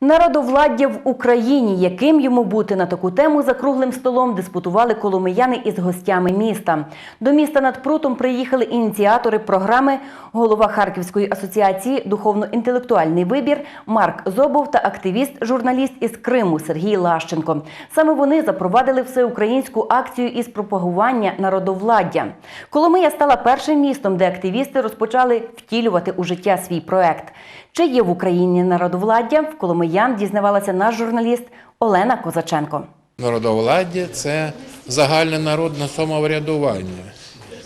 Народовладдя в Україні. Яким йому бути на таку тему за круглим столом диспутували коломияни із гостями міста. До міста над прутом приїхали ініціатори програми, голова Харківської асоціації Духовно-інтелектуальний вибір Марк Зобов та активіст, журналіст із Криму Сергій Лащенко. Саме вони запровадили всеукраїнську акцію із пропагування народовладдя. Коломия стала першим містом, де активісти розпочали втілювати у життя свій проект. Чи є в Україні народовладдя? В Коломиян дізнавалася наш журналіст Олена Козаченко. Народовладдя це загальне народне самоврядування,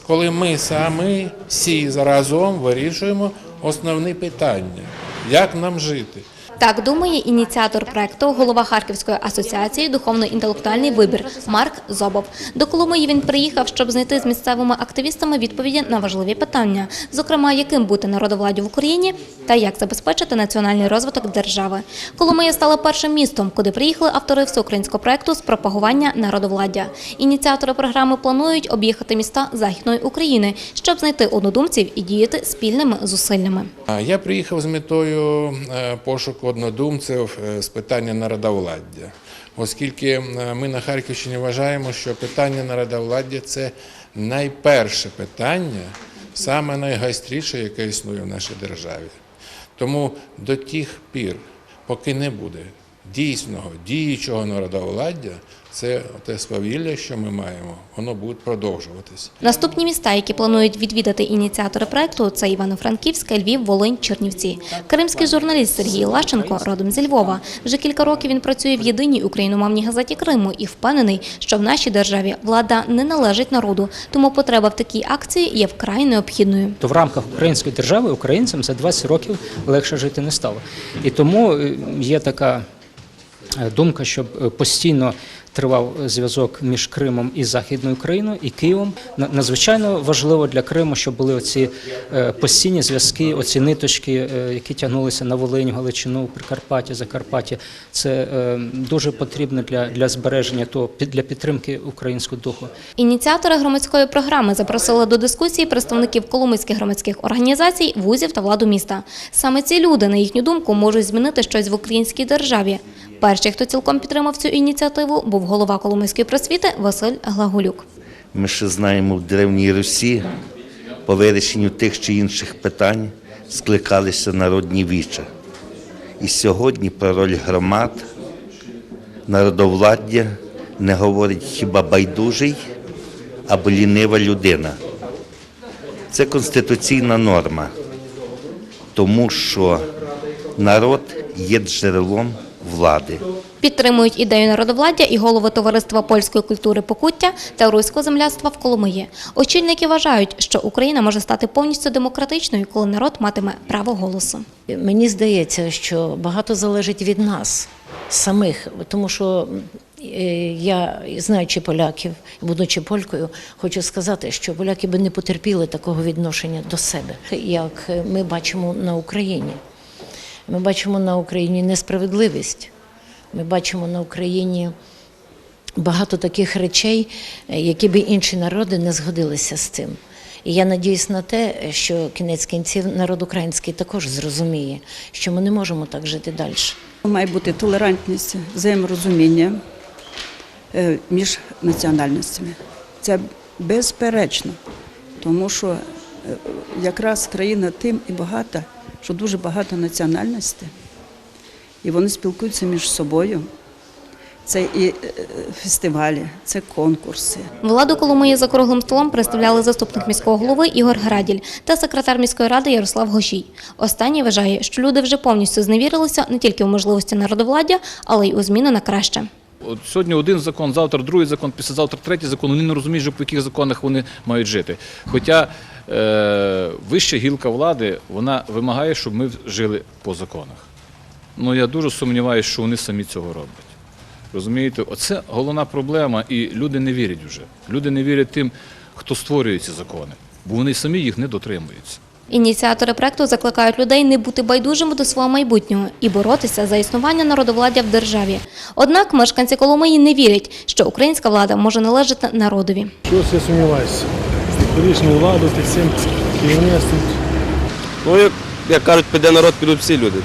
коли ми самі всі разом вирішуємо основні питання, як нам жити. Так думає ініціатор проекту, голова Харківської асоціації Духовно-інтелектуальний вибір Марк Зобов. До Коломиї він приїхав, щоб знайти з місцевими активістами відповіді на важливі питання, зокрема, яким бути народовладдю в Україні та як забезпечити національний розвиток держави. Коломия стала першим містом, куди приїхали автори всеукраїнського проекту з пропагування народовладдя. Ініціатори програми планують об'їхати міста Західної України, щоб знайти однодумців і діяти спільними зусиллями. Я приїхав з метою е, пошуку однодумців е, з питання народовладдя, оскільки е, ми на Харківщині вважаємо, що питання народовладдя це найперше питання, саме найгайстріше, яке існує в нашій державі. Тому до тих пір, поки не буде дійсного, діючого народовладдя, це те свавілля, що ми маємо, воно буде продовжуватись. Наступні міста, які планують відвідати ініціатори проекту, це Івано-Франківська, Львів, Волинь, Чернівці. Кримський журналіст Сергій Лащенко родом зі Львова. Вже кілька років він працює в єдиній україномовній газеті Криму і впевнений, що в нашій державі влада не належить народу, тому потреба в такій акції є вкрай необхідною. то в рамках української держави українцям за 20 років легше жити не стало. І тому е, є така думка, щоб е, постійно тривав зв'язок між Кримом і Західною Україною і Києвом. На- Надзвичайно важливо для Криму, щоб були оці е, постійні зв'язки, оці ниточки, е, які тягнулися на Волинь, Галичину, Прикарпаття, Закарпаття. Це е, дуже потрібно для, для збереження того, для підтримки українського духу. Ініціатори громадської програми запросили до дискусії представників коломийських громадських організацій, вузів та владу міста. Саме ці люди, на їхню думку, можуть змінити щось в українській державі. Перший, хто цілком підтримав цю ініціативу, був голова Коломийської просвіти Василь Глаголюк. Ми ще знаємо, в Древній Русі по вирішенню тих чи інших питань скликалися народні віча. І сьогодні про роль громад, народовладдя не говорить хіба байдужий або лінива людина. Це конституційна норма, тому що народ є джерелом влади. Підтримують ідею народовладдя і голови товариства польської культури Покуття та руського земляцтва в Коломиї. Очільники вважають, що Україна може стати повністю демократичною, коли народ матиме право голосу. Мені здається, що багато залежить від нас самих, тому що е, я, знаючи поляків, будучи полькою, хочу сказати, що поляки би не потерпіли такого відношення до себе, як ми бачимо на Україні. Ми бачимо на Україні несправедливість. Ми бачимо на Україні багато таких речей, е, які би інші народи не згодилися з цим. І я надіюсь на те, що кінець кінців народ український також зрозуміє, що ми не можемо так жити далі. Має бути толерантність, взаєморозуміння е, між національностями. Це безперечно, тому що е, якраз країна тим і багата, що дуже багато національностей, і вони спілкуються між собою. Це і е, фестивалі, це конкурси. Владу Коломиї за круглим столом представляли заступник міського голови Ігор Граділь та секретар міської ради Ярослав Гошій. Останній вважає, що люди вже повністю зневірилися не тільки в можливості народовладдя, але й у зміни на краще. От сьогодні один закон, завтра другий закон, післязавтра третій закон. Вони не розуміють, вже, по яких законах вони мають жити. Хоча е, вища гілка влади вона вимагає, щоб ми жили по законах. Ну я дуже сумніваюся, що вони самі цього роблять. Розумієте, оце головна проблема, і люди не вірять вже. Люди не вірять тим, хто створює ці закони, бо вони самі їх не дотримуються. Ініціатори проекту закликають людей не бути байдужими до свого майбутнього і боротися за існування народовладдя в державі. Однак мешканці Коломиї не вірять, що українська влада може належати народові. Чогось я сумніваюся. Колишню владу, тих всім керівництвом. Ну, як, як кажуть, піде народ, підуть всі люди.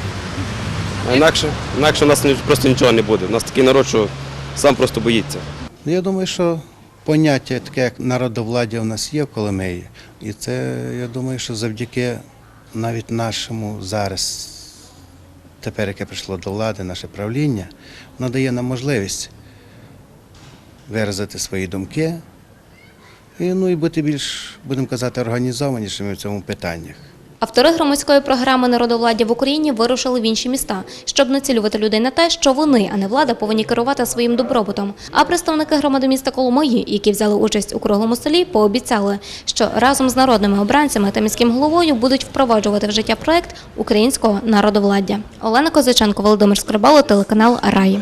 А інакше, інакше у нас просто нічого не буде. У нас такий народ, що сам просто боїться. Ну, Я думаю, що поняття таке, як народовладдя, у нас є в Коломиї. І це, я думаю, що завдяки навіть нашому зараз, тепер яке прийшло до влади, наше правління, воно дає нам можливість виразити свої думки і, ну, і бути більш, будемо казати, організованішими в цьому питанні. Автори громадської програми Народовладдя в Україні вирушили в інші міста, щоб націлювати людей на те, що вони, а не влада, повинні керувати своїм добробутом. А представники громади міста Коломиї, які взяли участь у круглому столі, пообіцяли, що разом з народними обранцями та міським головою будуть впроваджувати в життя проект українського народовладдя. Олена Козаченко, Володимир Скрибало, телеканал Раї.